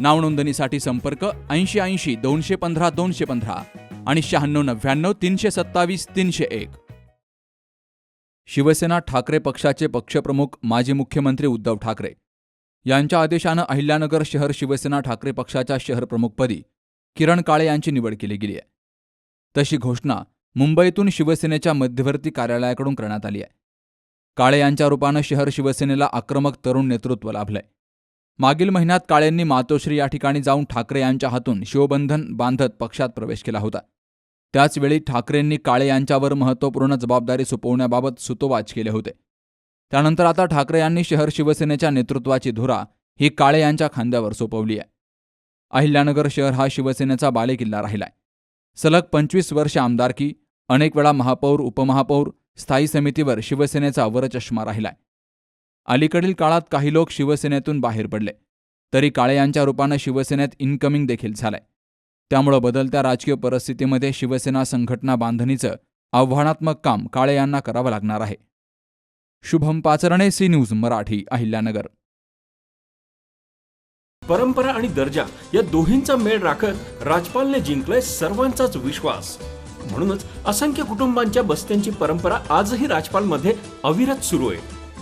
नावनोंदणीसाठी संपर्क ऐंशी ऐंशी दोनशे पंधरा दोनशे पंधरा आणि शहाण्णव नव्याण्णव तीनशे सत्तावीस तीनशे एक. शिवसेना ठाकरे पक्षाचे पक्षप्रमुख माजी मुख्यमंत्री उद्धव ठाकरे यांच्या आदेशानं अहिल्यानगर शहर शिवसेना ठाकरे पक्षाच्या शहरप्रमुखपदी किरण काळे यांची निवड केली गेली आहे. तशी घोषणा मुंबईतून शिवसेनेच्या मध्यवर्ती कार्यालयाकडून करण्यात आली आहे. काळे यांच्या रूपानं शहर शिवसेनेला आक्रमक तरुण नेतृत्व लाभलंय. मागील महिन्यात काळेंनी मातोश्री या ठिकाणी जाऊन ठाकरे यांच्या हातून शिवबंधन बांधत पक्षात प्रवेश केला होता. त्याचवेळी ठाकरेंनी काळे यांच्यावर महत्त्वपूर्ण जबाबदारी सोपवण्याबाबत सुतोवाच केले होते. त्यानंतर आता ठाकरे यांनी शहर शिवसेनेच्या नेतृत्वाची धुरा ही काळे यांच्या खांद्यावर सोपवली आहे. अहिल्यानगर शहर हा शिवसेनेचा बालेकिल्ला राहिलाय. सलग पंचवीस वर्ष आमदारकी अनेक वेळा महापौर उपमहापौर स्थायी समितीवर शिवसेनेचा वरचष्मा राहिलाय. अलीकडील काळात काही लोक शिवसेनेतून बाहेर पडले. तरी काळे यांच्या रूपानं शिवसेनेत इन्कमिंग देखील झालंय. त्यामुळं बदलत्या राजकीय परिस्थितीमध्ये शिवसेना संघटना बांधणीचं आव्हानात्मक काम काळे यांना करावं लागणार आहे. Shubham Pacharne C news Marathi Ahilyanagar. परंपरा आणि दर्जा या दोहींचा मेळ राखत राजपालने जिंकलाय सर्वांचाच विश्वास. म्हणूनच असंख्य कुटुंबांच्या बस्त्यांची परंपरा आजही राजपालमध्ये अविरत सुरू आहे.